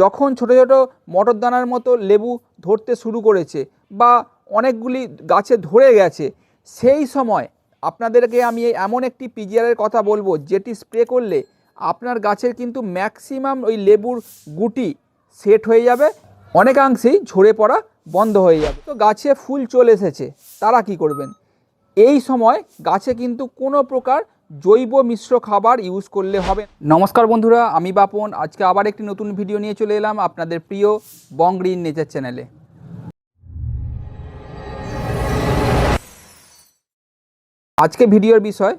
যখন ছোট ছোট মটর দানার মতো লেবু ধরতে শুরু করেছে বা অনেকগুলি গাছে ধরে গেছে, সেই সময় আপনাদেরকে আমি এমন একটি পিজিআরের কথা বলব যেটি স্প্রে করলে আপনার গাছের কিন্তু ম্যাক্সিমাম ওই লেবুর গুটি সেট হয়ে যাবে, অনেকাংশেই ঝরে পড়া বন্ধ হয়ে যাবে। তো গাছে ফুল চলে এসেছে, তারা কি করবেন? এই সময় গাছে কিন্তু কোনো প্রকার জৈব মিশ্র খাবার ইউজ করলে হবে। নমস্কার বন্ধুরা, আমি বাপন। আজকে আবার একটি নতুন ভিডিও নিয়ে চলে এলাম আপনাদের প্রিয় বং গ্রিন নেচার চ্যানেলে আজকে ভিডিওর বিষয়,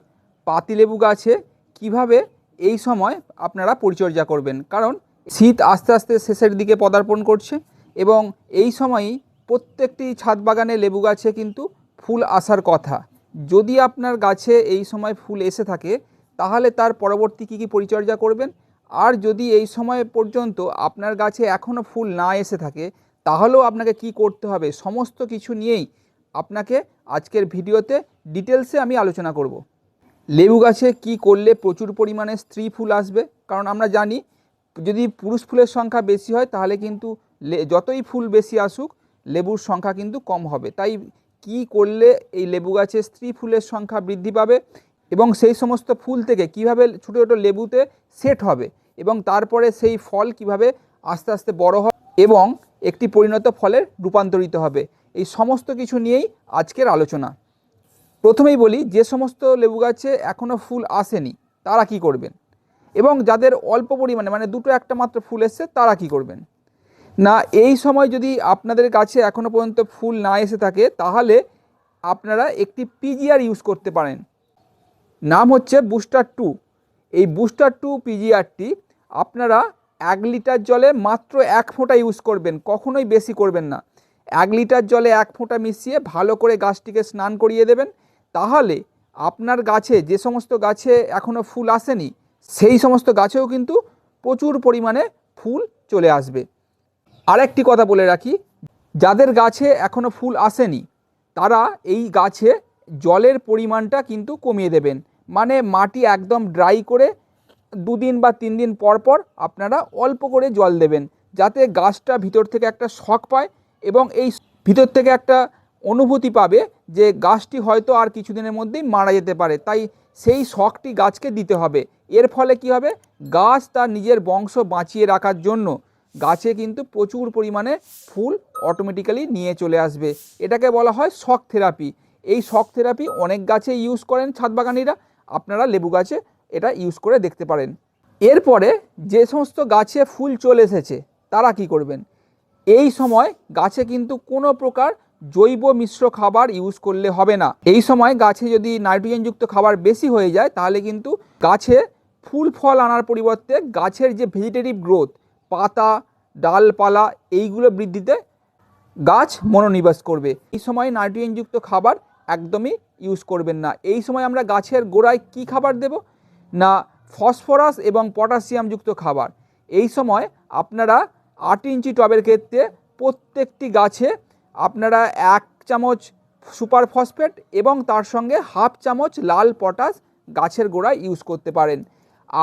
পাতিলেবু গাছে কীভাবে এই সময় আপনারা পরিচর্যা করবেন? কারণ শীত আস্তে আস্তে শেষের দিকে পদার্পণ করছে এবং এই সময়ই প্রত্যেকটি ছাদ বাগানে লেবু গাছে কিন্তু ফুল আসার কথা। যদি আপনার গাছে এই সময় ফুল এসে থাকে, তাহলে তার পরবর্তী কী কী পরিচর্যা করবেন? আর যদি এই সময় পর্যন্ত আপনার গাছে এখনও ফুল না এসে থাকে, তাহলেও আপনাকে কি করতে হবে? সমস্ত কিছু নিয়েই আপনাকে আজকের ভিডিওতে ডিটেলসে আমি আলোচনা করব। লেবু গাছে কি করলে প্রচুর পরিমাণে স্ত্রী ফুল আসবে? কারণ আমরা জানি, যদি পুরুষ ফুলের সংখ্যা বেশি হয়, তাহলে কিন্তু যতই ফুল বেশি আসুক, লেবুর সংখ্যা কিন্তু কম হবে। তাই কি করলে এই লেবু গাছে স্ত্রী ফুলের সংখ্যা বৃদ্ধি পাবে এবং সেই সমস্ত ফুল থেকে কীভাবে ছোটো ছোটো লেবুতে সেট হবে এবং তারপরে সেই ফল কীভাবে আস্তে আস্তে বড় হয় এবং একটি পরিণত ফলে রূপান্তরিত হবে। এই সমস্ত কিছু নিয়েই আজকের আলোচনা। প্রথমেই বলি, যে সমস্ত লেবু গাছে এখনও ফুল আসেনি, তারা কি করবেন? এবং যাদের অল্প পরিমাণে মানে দুটো একটা মাত্র ফুল এসছে, তারা কি করবেন? না, এই সময় যদি আপনাদের কাছে এখনও পর্যন্ত ফুল না এসে থাকে, তাহলে আপনারা একটি পিজিআর ইউজ করতে পারেন। নাম হচ্ছে বুস্টার টু এই বুস্টার টু পিজিআরটি আপনারা এক লিটার জলে মাত্র এক ফোঁটা ইউজ করবেন, কখনোই বেশি করবেন না। এক লিটার জলে এক ফোঁটা মিশিয়ে ভালো করে গাছটিকে স্নান করিয়ে দেবেন। তাহলে আপনার গাছে যে সমস্ত গাছে এখনও ফুল আসেনি, সেই সমস্ত গাছেও কিন্তু প্রচুর পরিমাণে ফুল চলে আসবে। আরেকটি কথা বলে রাখি, যাদের গাছে এখনও ফুল আসেনি, তারা এই গাছে জলের পরিমাণটা কিন্তু কমিয়ে দেবেন। মানে মাটি একদম ড্রাই করে দুদিন বা তিন দিন পর পর আপনারা অল্প করে জল দেবেন, যাতে গাছটা ভিতর থেকে একটা শখ পায় এবং এই ভিতর থেকে একটা অনুভূতি পাবে যে গাছটি হয়তো আর কিছুদিনের মধ্যেই মারা যেতে পারে। তাই সেই শখটি গাছকে দিতে হবে। এর ফলে কি হবে? গাছ তার নিজের বংশ বাঁচিয়ে রাখার জন্য গাছে কিন্তু প্রচুর পরিমাণে ফুল অটোমেটিক্যালি নিয়ে চলে আসবে। এটাকে বলা হয় শক থেরাপি এই শক থেরাপি অনেক গাছে ইউজ করেন ছাদ বাগানিরা। আপনারা লেবু গাছে এটা ইউজ করে দেখতে পারেন। এরপরে যে সমস্ত গাছে ফুল চলে এসেছে, তারা কি করবেন? এই সময় গাছে কিন্তু কোনো প্রকার জৈব মিশ্র খাবার ইউজ করলে হবে না। এই সময় গাছে যদি নাইট্রোজেনযুক্ত খাবার বেশি হয়ে যায়, তাহলে কিন্তু গাছে ফুল ফল আনার পরিবর্তে গাছের যে ভেজিটেটিভ গ্রোথ পাতা, ডালপালা এইগুলো বৃদ্ধিতে গাছ মনোনিবেশ করবে। এই সময় নাইট্রোজেনযুক্ত খাবার একদমই ইউজ করবেন না। এই সময় আমরা গাছের গোড়ায় কি খাবার দেব? না, ফসফরাস এবং পটাশিয়ামযুক্ত খাবার। এই সময় আপনারা আট ইঞ্চি টবের ক্ষেত্রে প্রত্যেকটি গাছে আপনারা এক চামচ সুপার ফসফেট এবং তার সঙ্গে হাফ চামচ লাল পটাশ গাছের গোড়ায় ইউজ করতে পারেন।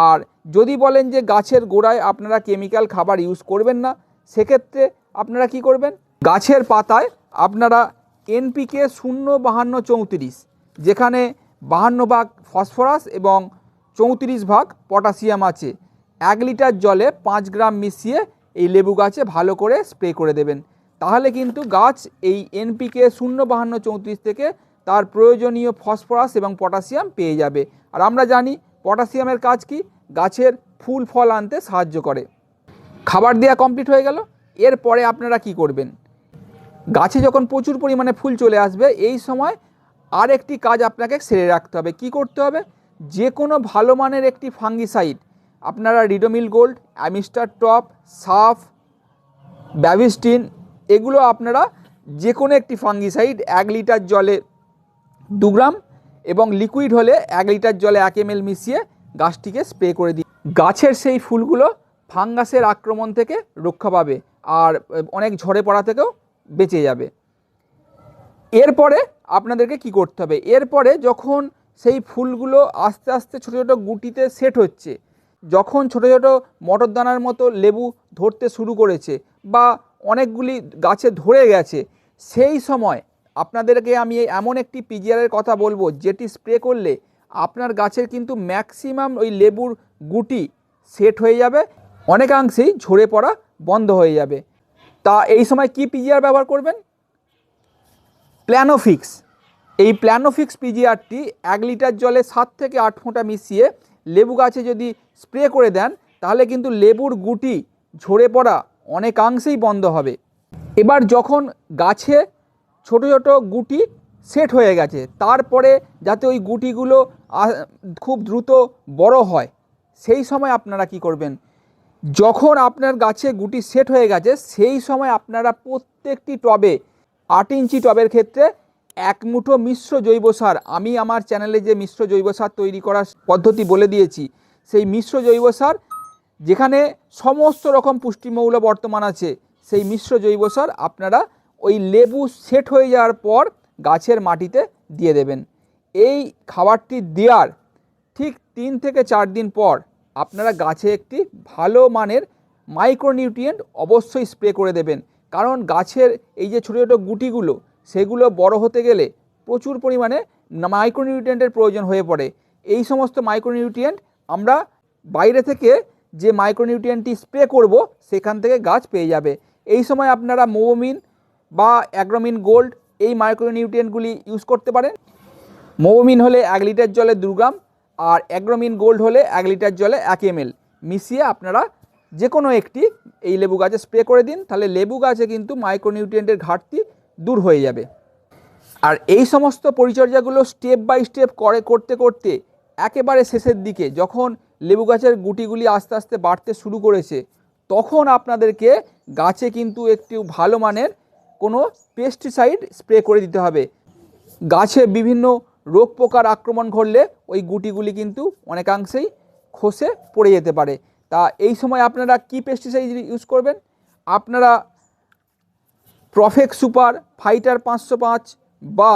আর যদি বলেন যে গাছের গোড়ায় আপনারা কেমিক্যাল খাবার ইউজ করবেন না, সেক্ষেত্রে আপনারা কি করবেন? গাছের পাতায় আপনারা এনপিকে শূন্য বাহান্ন চৌত্রিশ, যেখানে বাহান্ন ভাগ ফসফরাস এবং চৌত্রিশ ভাগ পটাশিয়াম আছে, এক লিটার জলে পাঁচ গ্রাম মিশিয়ে এই লেবু গাছে ভালো করে স্প্রে করে দেবেন। তাহলে কিন্তু গাছ এই এনপিকে শূন্য বাহান্ন চৌত্রিশ থেকে তার প্রয়োজনীয় ফসফরাস এবং পটাশিয়াম পেয়ে যাবে। আর আমরা জানি পটাশিয়ামের কাজ কি? গাছের ফুল, ফল আনতে সাহায্য করে। খাবার দেওয়া কমপ্লিট হয়ে গেল। এরপরে আপনারা কি করবেন? গাছে যখন প্রচুর পরিমাণে ফুল চলে আসবে, এই সময় আর একটি কাজ আপনাকে সেরে রাখতে হবে। কি করতে হবে? যে কোনো ভালো মানের একটি ফাঙ্গিসাইড, আপনারা Ridomil gold, Amistar top, Saaf, Bavistin, এগুলো আপনারা যে কোনো একটি ফাঙ্গিসাইড এক লিটার জলে দু গ্রাম এবং লিকুইড হলে এক লিটার জলে এক এম মিশিয়ে গাছটিকে স্প্রে করে দিই গাছের সেই ফুলগুলো ফাঙ্গাসের আক্রমণ থেকে রক্ষা পাবে আর অনেক ঝরে পড়া থেকেও বেঁচে যাবে। এরপরে আপনাদেরকে কি করতে হবে? এরপরে যখন সেই ফুলগুলো আস্তে আস্তে ছোটো ছোটো গুটিতে সেট হচ্ছে, যখন ছোটো ছোটো মটর দানার মতো লেবু ধরতে শুরু করেছে বা অনেকগুলি গাছে ধরে গেছে, সেই সময় আপনাদেরকে আমি এমন একটি পিজিআরের কথা বলব, যেটি স্প্রে করলে আপনার গাছের কিন্তু ম্যাক্সিমাম ওই লেবুর গুটি সেট হয়ে যাবে, অনেকাংশেই ঝরে পড়া বন্ধ হয়ে যাবে। তা এই সময় কি পিজিআর ব্যবহার করবেন? প্ল্যানোফিক্স। এই প্ল্যানোফিক্স পিজিআরটি এক লিটার জলে সাত থেকে আট ফোঁটা মিশিয়ে লেবু গাছে যদি স্প্রে করে দেন, তাহলে কিন্তু লেবুর গুটি ঝরে পড়া অনেকাংশেই বন্ধ হবে। এবার যখন গাছে ছোট ছোট গুটি সেট হয়ে গেছে। তারপরে যাতে ওই গুটিগুলো খুব দ্রুত বড় হয়, সেই সময় আপনারা কি করবেন? যখন আপনার গাছে গুটি সেট হয়ে গেছে, সেই সময় আপনারা প্রত্যেকটি টবে, আট ইঞ্চি টবের ক্ষেত্রে এক মুঠো মিশ্র জৈব সার, আমি আমার চ্যানেলে যে মিশ্র জৈব সার তৈরি করার পদ্ধতি বলে দিয়েছি, সেই মিশ্র জৈব সার, যেখানে সমস্ত রকম পুষ্টিমৌল বর্তমান আছে, সেই মিশ্র জৈব সার আপনারা ওই লেবু সেট হয়ে যাওয়ার পর গাছের মাটিতে দিয়ে দেবেন। এই খাবারটি দেওয়ার ঠিক তিন থেকে চার দিন পর আপনারা গাছে একটি ভালো মানের মাইক্রোনিউট্রিয়েন্ট অবশ্যই স্প্রে করে দেবেন। কারণ গাছের এই যে ছোটো ছোটো গুটিগুলো, সেগুলো বড় হতে গেলে প্রচুর পরিমাণে মাইক্রোনিউট্রিয়েন্টের প্রয়োজন হয়ে পড়ে। এই সমস্ত মাইক্রোনিউট্রিয়েন্ট আমরা বাইরে থেকে যে মাইক্রোনিউট্রিয়েন্টটি স্প্রে করব, সেখান থেকে গাছ পেয়ে যাবে। এই সময় আপনারা মোবোমিন বা অ্যাগ্রোমিন গোল্ড এই মাইক্রোনিউট্রিয়েন্টগুলি ইউজ করতে পারেন। মোবোমিন হলে এক লিটার জলে দু গ্রাম আর অ্যাগ্রোমিন গোল্ড হলে এক লিটার জলে এক এমএল। মিশিয়ে আপনারা যে কোনো একটি এই লেবু গাছে স্প্রে করে দিন, তাহলে লেবু গাছে কিন্তু মাইক্রোনিউট্রিয়েন্টের ঘাটতি দূর হয়ে যাবে। আর এই সমস্ত পরিচর্যাগুলো স্টেপ বাই স্টেপ করে করতে করতে একেবারে শেষের দিকে যখন লেবু গাছের গুটিগুলি আস্তে আস্তে বাড়তে শুরু করেছে, তখন আপনাদেরকে গাছে কিন্তু একটু ভালো মানের কোনো পেস্টিসাইড স্প্রে করে দিতে হবে। গাছে বিভিন্ন রোগ পোকার আক্রমণ ঘটলে ওই গুটিগুলি কিন্তু অনেকাংশেই খসে পড়ে যেতে পারে। তা এই সময় আপনারা কি পেস্টিসাইড ইউজ করবেন? আপনারা প্রফেক্ট সুপার ফাইটার পাঁচশো পাঁচ বা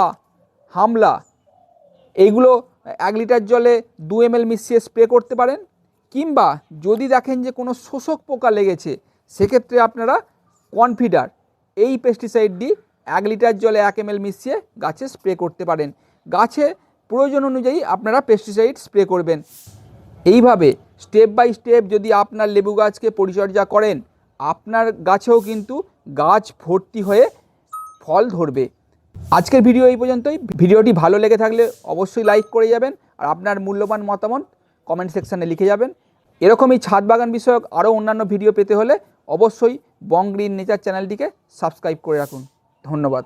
হামলা এইগুলো এক লিটার জলে দু এম এল মিশিয়ে স্প্রে করতে পারেন। কিংবা যদি দেখেন যে কোনো শোষক পোকা লেগেছে, সেক্ষেত্রে আপনারা কনফিডার এই পেস্টিসাইডটি এক লিটার জলে এক এম মিশিয়ে গাছে স্প্রে করতে পারেন। গাছে প্রয়োজন অনুযায়ী আপনারা পেস্টিসাইড স্প্রে করবেন। এইভাবে স্টেপ বাই স্টেপ যদি আপনার লেবু গাছকে পরিচর্যা করেন, আপনার গাছেও কিন্তু গাছ ভর্তি হয়ে ফল ধরবে। আজকের ভিডিও এই পর্যন্তই। ভিডিওটি ভালো লেগে থাকলে অবশ্যই লাইক করে যাবেন আর আপনার মূল্যবান মতামত কমেন্ট সেকশানে লিখে যাবেন। এরকমই ছাদ বাগান বিষয়ক আরও অন্যান্য ভিডিও পেতে হলে অবশ্যই বং গ্রিন নেচার চ্যানেলটিকে সাবস্ক্রাইব করে রাখুন। ধন্যবাদ।